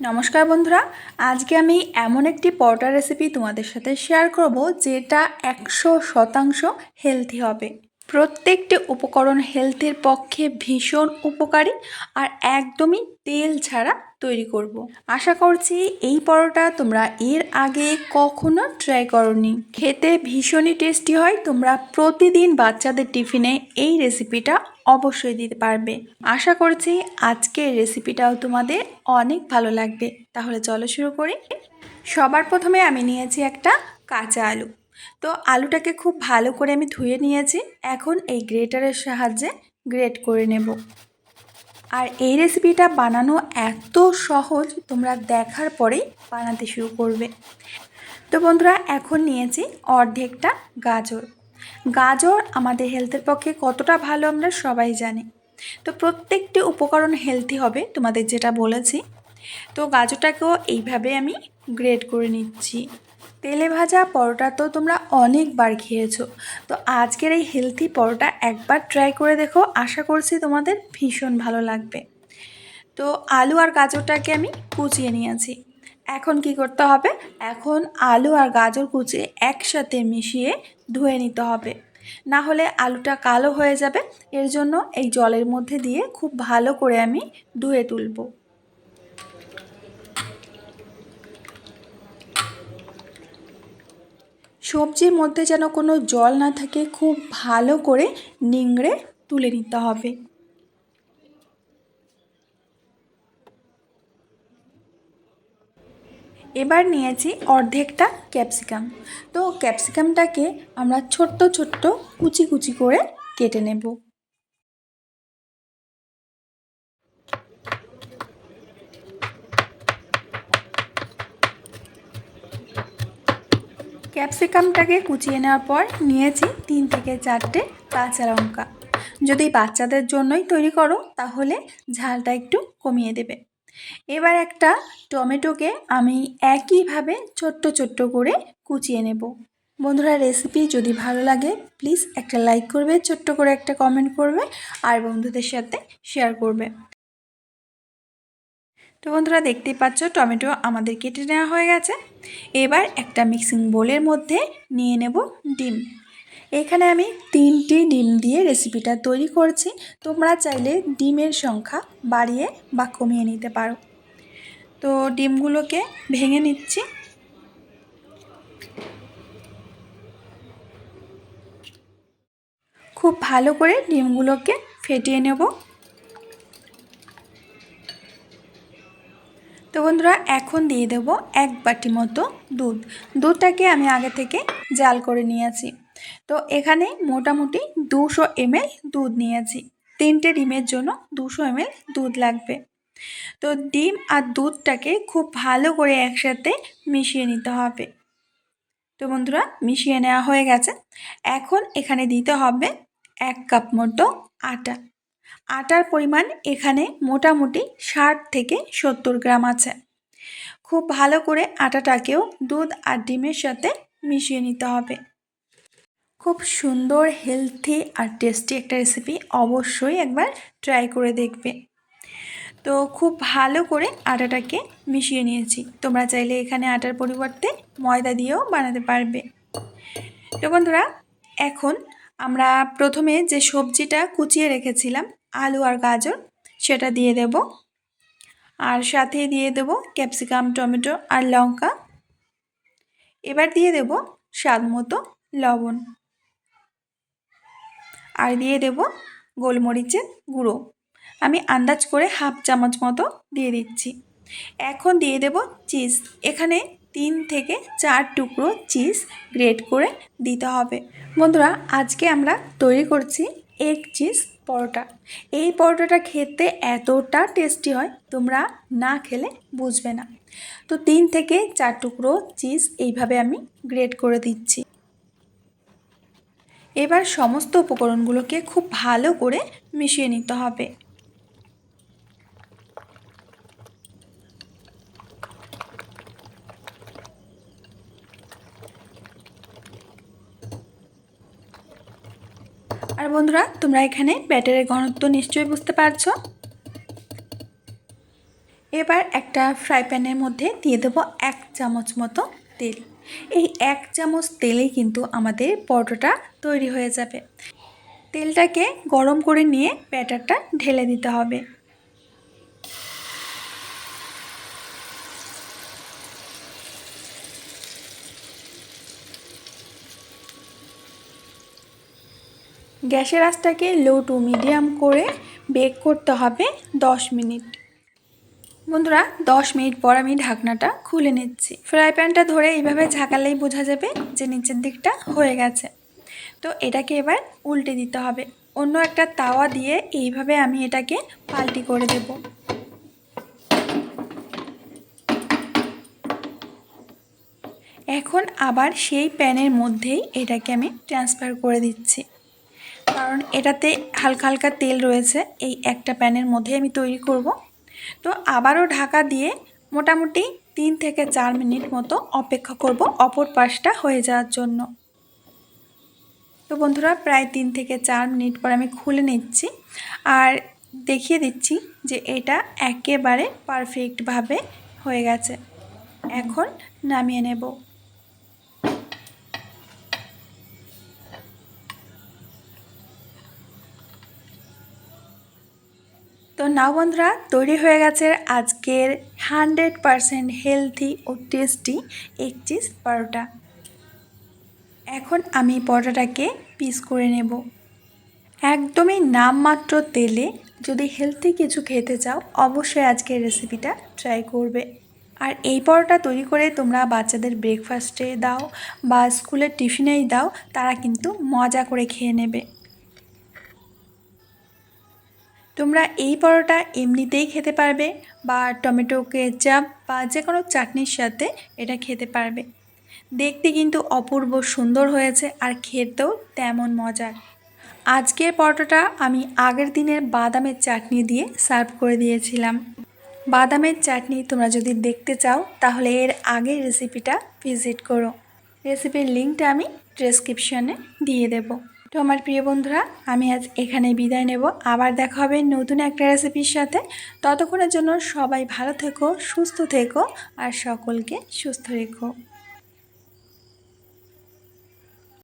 নমস্কার বন্ধুরা, আজকে আমি এমন একটি পরোটা রেসিপি তোমাদের সাথে শেয়ার করব যেটা একশো শতাংশ হেলদি হবে। প্রত্যেকটি উপকরণ হেলথের পক্ষে ভীষণ উপকারী আর একদমই তেল ছাড়া তৈরি করব। আশা করছি এই পরোটা তোমরা এর আগে কখনো ট্রাই করনি। খেতে ভীষণই টেস্টি হয়, তোমরা প্রতিদিন বাচ্চাদের টিফিনে এই রেসিপিটা অবশ্যই দিতে পারবে। আশা করছি আজকের রেসিপিটাও তোমাদের অনেক ভালো লাগবে। তাহলে চলো শুরু করি। সবার প্রথমে আমি নিয়েছি একটা কাঁচা আলু। তো আলুটাকে খুব ভালো করে আমি ধুয়ে নিয়েছি। এখন এই গ্রেটারের সাহায্যে গ্রেট করে নেব। আর এই রেসিপিটা বানানো এত সহজ, তোমরা দেখার পরেই বানাতে শুরু করবে। তো বন্ধুরা, এখন নিয়েছি অর্ধেকটা গাজর। গাজর আমাদের হেলথের পক্ষে কতটা ভালো আমরা সবাই জানি। তো প্রত্যেকটি উপকরণ হেলদি হবে, তোমাদের যেটা বলেছি। তো গাজরটাকেও এইভাবে আমি গ্রেড করে নিচ্ছি। তেলে ভাজা পরোটা তো তোমরা অনেকবার খেয়েছো। তো আজকের এই হেলথি পরোটা একবার ট্রাই করে দেখো, আশা করছি তোমাদের ভীষণ ভালো লাগবে। তো আলু আর গাজরটাকে আমি কুচিয়ে নিয়েছি। এখন কি করতে হবে? এখন আলু আর গাজর কুচিয়ে একসাথে মিশিয়ে ধুয়ে নিতে হবে। না হলে আলুটা কালো হয়ে যাবে। এর জন্য এই জলের মধ্যে দিয়ে খুব ভালো করে আমি ধুয়ে তুলবো। সবজির মধ্যে যেন কোনো জল না থাকে, খুব ভালো করে নিংড়ে তুলে নিতে হবে। এবার নিয়েছি অর্ধেকটা ক্যাপসিকাম। তো ক্যাপসিকামটাকে আমরা ছোট্ট ছোট্ট কুচি কুচি করে কেটে নেব। ক্যাপসিকামটাকে কুচিয়ে নেওয়ার পর নিয়েছি তিন থেকে চারটে কাঁচা লঙ্কা। যদি বাচ্চাদের জন্যই তৈরি করো, তাহলে ঝালটা একটু কমিয়ে দেবে। এবার একটা টমেটোকে আমি একইভাবে ছোট্ট ছোট্ট করে কুচিয়ে নেব। বন্ধুরা, রেসিপি যদি ভালো লাগে, প্লিজ একটা লাইক করবে, ছোট্ট করে একটা কমেন্ট করবে, আর বন্ধুদের সাথে শেয়ার করবে। তো বন্ধুরা দেখতেই পাচ্ছ টমেটো আমাদের কেটে নেওয়া হয়ে গেছে। এবার একটা মিক্সিং বোলের মধ্যে নিয়ে নেব ডিম। এখানে আমি তিনটি ডিম দিয়ে রেসিপিটা তৈরি করছি। তোমরা চাইলে ডিমের সংখ্যা বাড়িয়ে বা কমিয়ে নিতে পারো। তো ডিমগুলোকে ভেঙে নিচ্ছি। খুব ভালো করে ডিমগুলোকে ফেটিয়ে নেব। বন্ধুরা, এখন দিয়ে দেব এক বাটি মতো দুধ। দুধটাকে আমি আগে থেকে জাল করে নিয়েছি। তো এখানে মোটামুটি দুশো এমএল দুধ নিয়েছি। তিনটে ডিমের জন্য দুশো এমএল দুধ লাগবে। তো ডিম আর দুধটাকে খুব ভালো করে একসাথে মিশিয়ে নিতে হবে। তো বন্ধুরা, মিশিয়ে নেওয়া হয়ে গেছে। এখন এখানে দিতে হবে এক কাপ মতো আটা। আটার পরিমাণ এখানে মোটামুটি ষাট থেকে সত্তর গ্রাম আছে। খুব ভালো করে আটাটাকেও দুধ আর ডিমের সাথে মিশিয়ে নিতে হবে। খুব সুন্দর হেলথি আর টেস্টি একটা রেসিপি অবশ্যই একবার ট্রাই করে দেখবে। তো খুব ভালো করে আটাটাকে মিশিয়ে নিয়েছি। তোমরা চাইলে এখানে আটার পরিবর্তে ময়দা দিয়েও বানাতে পারবে। তো বন্ধুরা, এখন আমরা প্রথমে যে সবজিটা কুচিয়ে রেখেছিলাম আলু আর গাজর, সেটা দিয়ে দেব। আর সাথে দিয়ে দেব ক্যাপসিকাম, টমেটো আর লঙ্কা। এবার দিয়ে দেব স্বাদ মতো লবণ। আর দিয়ে দেব গোলমরিচের গুঁড়ো। আমি আন্দাজ করে হাফ চামচ মতো দিয়ে দিচ্ছি। এখন দিয়ে দেব চিজ। এখানে তিন থেকে চার টুকরো চিজ গ্রেট করে দিতে হবে। বন্ধুরা, আজকে আমরা তৈরি করছি এগ চিজ। পরোটা। এই পরোটাটা খেতে এতটা টেস্টি হয়, তোমরা না খেলে বুঝবে না। তো তিন থেকে চার টুকরো চিজ এইভাবে আমি গ্রেট করে দিচ্ছি। এবার সমস্ত উপকরণগুলোকে খুব ভালো করে মিশিয়ে নিতে হবে। বন্ধুরা, তোমরা এখানে ব্যাটারের ঘনত্ব নিশ্চয়ই বুঝতে পারছ। এবার একটা ফ্রাই প্যানের মধ্যে দিয়ে দেবো এক চামচ মতো তেল। এই এক চামচ তেলেই কিন্তু আমাদের পরোটাটা তৈরি হয়ে যাবে। তেলটাকে গরম করে নিয়ে ব্যাটারটা ঢেলে দিতে হবে। গ্যাসের আঁচটাকে লো টু মিডিয়াম করে বেক করতে হবে দশ মিনিট। বন্ধুরা, দশ মিনিট পর আমি ঢাকনাটা খুলে নিচ্ছি। ফ্রাই প্যানটা ধরে এইভাবে ঝাঁকালেই বোঝা যাবে যে নিচের দিকটা হয়ে গেছে। তো এটাকে এবার উল্টে দিতে হবে। অন্য একটা তাওয়া দিয়ে এইভাবে আমি এটাকে পাল্টি করে দেব। এখন আবার সেই প্যানের মধ্যেই এটাকে আমি ট্রান্সফার করে দিচ্ছি। কারণ এটাতে হালকা হালকা তেল রয়েছে, এই একটা প্যানের মধ্যে আমি তৈরি করব। তো আবারও ঢাকা দিয়ে মোটামুটি তিন থেকে চার মিনিট মতো অপেক্ষা করব অপর পাশটা হয়ে যাওয়ার জন্য। তো বন্ধুরা, প্রায় তিন থেকে চার মিনিট পর আমি খুলে নিচ্ছি আর দেখিয়ে দিচ্ছি যে এটা একেবারে পারফেক্টভাবে হয়ে গেছে। এখন নামিয়ে নেব। তো নাও বন্ধুরা, তৈরি হয়ে গেছে আজকের হান্ড্রেড পারসেন্ট হেলথি ও টেস্টি এক চিজ পরোটা। এখন আমি পরোটাটাকে পিস করে নেব। একদমই নামমাত্র তেলে যদি হেলথি কিছু খেতে চাও, অবশ্যই আজকের রেসিপিটা ট্রাই করবে। আর এই পরোটা তৈরি করে তোমরা বাচ্চাদের ব্রেকফাস্টে দাও বা স্কুলের টিফিনেই দাও, তারা কিন্তু মজা করে খেয়ে নেবে। তোমরা এই পরোটা এমনিতেই খেতে পারবে বা টমেটো, কেচাপ বা যে কোনো চাটনির সাথে এটা খেতে পারবে। দেখতে কিন্তু অপূর্ব সুন্দর হয়েছে আর খেতেও তেমন মজার আজকের পরোটাটা আমি আগের দিনের বাদামের চাটনি দিয়ে সার্ভ করে দিয়েছিলাম। বাদামের চাটনি তোমরা যদি দেখতে চাও, তাহলে এর আগের রেসিপিটা ভিজিট করো। রেসিপির লিঙ্কটা আমি ডেসক্রিপশনে দিয়ে দেবো। তো আমার প্রিয় বন্ধুরা, আমি আজ এখানে বিদায় নেব। আবার দেখা হবে নতুন একটা রেসিপির সাথে। ততক্ষণের জন্য সবাই ভালো থেকো, সুস্থ থেকো, আর সকলকে সুস্থ রেখো।